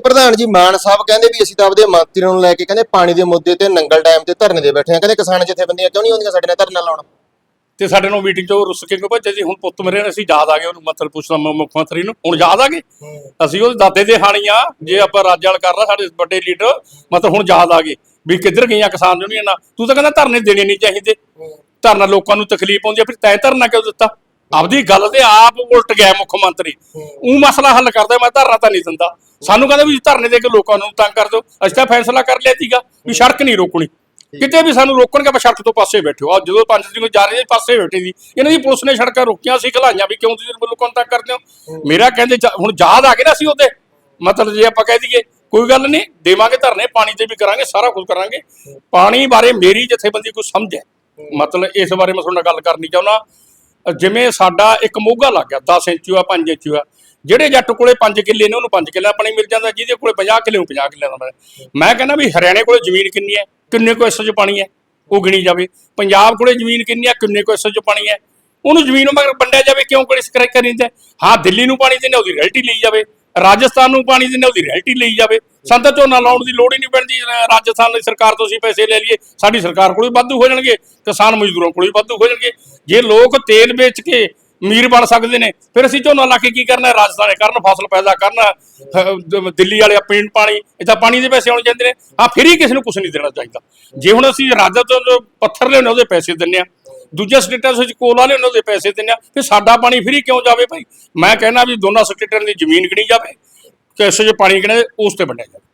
ਪ੍ਰਧਾਨ ਜੀ ਮਾਨ ਸਾਹਿਬ ਕਹਿੰਦੇ ਵੀ ਅਸੀਂ ਤਾਂ ਆਪਦੇ ਮੰਤਰੀਆਂ ਨੂੰ ਲੈ ਕੇ ਕਹਿੰਦੇ ਪਾਣੀ ਦੇ ਮੁੱਦੇ ਤੇ ਨੰਗਲ ਡੈਮ ਤੇ ਧਰਨੇ ਦੇ ਬੈਠੇ ਆ ਕਹਿੰਦੇ ਕਿਸਾਨ ਜਥੇਬੰਦੀਆਂ ਕਿਉਂ ਨਹੀਂ ਆਉਂਦੀਆਂ ਸਾਡੇ ਨਾਲ ਧਰਨਾ ਲਾਉਣ? ਤੇ ਸਾਡੇ ਨੂੰ ਮੀਟਿੰਗ ਚੋਂ ਰੁੱਸ ਕੇ ਕਿਉਂ ਭੱਜੇ ਸੀ ਹੁਣ ਪੁੱਤ ਮੇਰੇ ਅਸੀਂ ਯਾਦ ਆ ਗਏ ਉਹਨੂੰ ਮਤਲਬ ਪੁੱਛਦਾ ਮੁੱਖ ਮੰਤਰੀ ਨੂੰ। ਹੁਣ ਯਾਦ ਆ ਗਏ? ਅਸੀਂ ਉਹਦੇ ਦਾਦੇ ਦੇ ਹਾਣੀਆਂ ਜੇ ਆਪਾਂ ਰਾਜ ਵਾਲ ਕਰ ਲਾ ਸਾਡੇ ਵੱਡੇ ਲੀਡਰ ਮਤਲਬ ਹੁਣ ਯਾਦ ਆ ਗਏ ਵੀ ਕਿੱਧਰ ਗਈਆਂ ਕਿਸਾਨ ਯੂਨੀਅਨਾਂ। ਤੂੰ ਤਾਂ ਕਹਿੰਦਾ ਧਰਨੇ ਦੇਣੇ ਨਹੀਂ ਚਾਹੀਦੇ। ਧਰਨਾ ਲੋਕਾਂ ਨੂੰ ਤਕਲੀਫ ਆਉਂਦੀ ਆ ਫਿਰ ਤੈਂ ਧਰਨਾ ਕਿਉਂ ਦਿੱਤਾ? ਆਪਦੀ ਗੱਲ ਤੇ ਆਪ ਉਲਟ ਗਿਆ ਮੁੱਖ ਮੰਤਰੀ। ਉਹ ਮਸਲਾ ਹੱਲ ਕਰਦਾ ਮੈਂ ਧਰਨਾ ਤਾਂ ਨਹੀਂ ਦਿੰਦਾ। ਸਾਨੂੰ ਕਹਿੰਦਾ ਵੀ ਧਰਨੇ ਦੇ ਕੇ ਲੋਕਾਂ ਨੂੰ ਤੰਗ ਕਰ ਦਿਓ। ਅਸੀਂ ਤਾਂ ਫੈਸਲਾ ਕਰ ਲਿਆ ਸੀਗਾ ਵੀ ਸੜਕ ਨਹੀਂ ਰੋਕਣੀ। ਕਿਤੇ ਵੀ ਸਾਨੂੰ ਰੋਕਣਗੇ ਆਪਾਂ ਸੜਕ ਤੋਂ ਪਾਸੇ ਬੈਠੋ ਆ ਜਦੋਂ ਪੰਜ ਨੂੰ ਜਾ ਰਹੇ ਪਾਸੇ ਬੈਠੇ ਸੀ। ਇਹਨਾਂ ਦੀ ਪੁਲਿਸ ਨੇ ਸੜਕਾਂ ਰੋਕੀਆਂ ਸੀ ਖਲਾਈਆਂ ਵੀ ਕਿਉਂ ਤੁਸੀਂ ਲੋਕਾਂ ਨੂੰ ਤੰਗ ਕਰਦੇ ਹੋ? ਮੇਰਾ ਕਹਿੰਦੇ ਹੁਣ ਯਾਦ ਆ ਗਏ ਨਾ ਅਸੀਂ ਉਹਦੇ। ਮਤਲਬ ਜੇ ਆਪਾਂ ਕਹਿ ਦਈਏ ਕੋਈ ਗੱਲ ਨਹੀਂ ਦੇਵਾਂਗੇ ਧਰਨੇ ਪਾਣੀ ਤੇ ਵੀ ਕਰਾਂਗੇ ਸਾਰਾ ਕੁਝ ਕਰਾਂਗੇ। ਪਾਣੀ ਬਾਰੇ ਮੇਰੀ ਜਥੇਬੰਦੀ ਕੋਈ ਸਮਝ। ਹੈ। ਮਤਲਬ ਇਸ ਬਾਰੇ ਮੈਂ ਤੁਹਾਡੇ ਨਾਲ ਗੱਲ ਕਰਨੀ ਚਾਹੁੰਦਾ। ਜਿਵੇਂ ਸਾਡਾ ਇੱਕ ਮੋਗਾ ਲੱਗ ਗਿਆ 10 ਇੰਚ ਆ 5 ਇੰਚ ਆ ਜਿਹੜੇ ਜੱਟ ਕੋਲੇ 5 ਕਿੱਲੇ ਨੇ, ਉਹਨੂੰ 5 ਕਿੱਲਾ ਪਾਣੀ ਮਿਲ ਜਾਂਦਾ, ਜਿਹਦੇ ਕੋਲੇ 50 ਕਿੱਲੇ ਨੂੰ 50 ਕਿੱਲੇ ਦਾ ਮੈਂ ਕਹਿੰਦਾ ਵੀ ਹਰਿਆਣੇ ਕੋਲੇ ਜ਼ਮੀਨ ਕਿੰਨੀ ਹੈ? ਕਿੰਨੇ ਕੋ ਹਿੱਸੇ 'ਚ ਪਾਣੀ ਹੈ? ਉਹ ਗਿਣੀ ਜਾਵੇ। ਪੰਜਾਬ ਕੋਲੇ ਜ਼ਮੀਨ ਕਿੰਨੀ ਹੈ? ਕਿੰਨੇ ਕੋ ਹਿੱਸੇ 'ਚ ਪਾਣੀ ਹੈ? ਉਹਨੂੰ ਜ਼ਮੀਨ ਮਗਰ ਵੰਡਿਆ ਜਾਵੇ, ਕਿਉਂ ਕੋਈ ਸਕ੍ਰੈਚ ਕਰੀਂਦਾ ਹਾਂ, ਦਿੱਲੀ ਨੂੰ ਪਾਣੀ ਦੇਣਾ ਉਹਦੀ ਰੈਲਟੀ ਲਈ ਜਾਵੇ। ਰਾਜਸਥਾਨ ਨੂੰ ਪਾਣੀ ਦੇਣਾ ਉਹਦੀ ਰੈਲਟੀ ਲਈ ਜਾਵੇ। ਸਾਨੂੰ ਤਾਂ ਝੋਨਾ ਲਾਉਣ ਦੀ ਲੋੜ ਹੀ ਨਹੀਂ ਪੈਂਦੀ। ਰਾਜਸਥਾਨ ਦੀ ਸਰਕਾਰ ਤੋਂ ਅਸੀਂ ਪੈਸੇ ਲੈ ਲਈਏ। ਸਾਡੀ ਸਰਕਾਰ ਕੋਲ ਵੀ ਵਾਧੂ ਹੋ ਜਾਣਗੇ। ਕਿਸਾਨ ਮਜ਼ਦੂਰਾਂ ਕੋਲ ਵੀ ਵਾਧੂ ਹੋ ਜਾਣਗੇ। ਜੇ ਲੋਕ ਤੇਲ ਵੇਚ ਕੇ ਅਮੀਰ ਬਣ ਸਕਦੇ ਨੇ, ਫਿਰ ਅਸੀਂ ਝੋਨਾ ਲਾ ਕੇ ਕੀ ਕਰਨਾ ਰਾਜਸਥਾਨ ਕਰਨ ਫਸਲ ਪੈਦਾ ਕਰਨ ਦਿੱਲੀ ਵਾਲੇ ਪੀਣ ਪਾਣੀ। ਇੱਥੇ ਪਾਣੀ ਦੇ ਪੈਸੇ ਆਉਣ ਜਾਂਦੇ ਨੇ। ਆ ਫਿਰ ਹੀ ਕਿਸੇ ਨੂੰ ਕੁਝ ਨਹੀਂ ਦੇਣਾ ਚਾਹੀਦਾ। ਜੇ ਹੁਣ ਅਸੀਂ ਰਾਜਾ ਤੋਂ ਜੋ ਪੱਥਰ ਲਿਆਉਂਦੇ ਉਹਦੇ ਪੈਸੇ ਦਿੰਨੇ ਆ। ਦੂਜੇ ਸਟੇਟਾਂ ਵਿੱਚ ਕੋਲ ਵਾਲੇ ਉਹਨਾਂ ਦੇ ਪੈਸੇ ਦਿੰਦੇ ਆ ਫਿਰ ਸਾਡਾ ਪਾਣੀ ਫ੍ਰੀ ਕਿਉਂ ਜਾਵੇ ਭਾਈ? ਮੈਂ ਕਹਿੰਦਾ ਵੀ ਦੋਨਾਂ ਸਟੇਟਾਂ ਦੀ ਜ਼ਮੀਨ ਗਿਣੀ ਜਾਵੇ ਕਿਸੇ 'ਚ ਪਾਣੀ ਗਿਣੇ ਉਸ ਤੇ ਵੰਡਿਆ ਜਾਵੇ।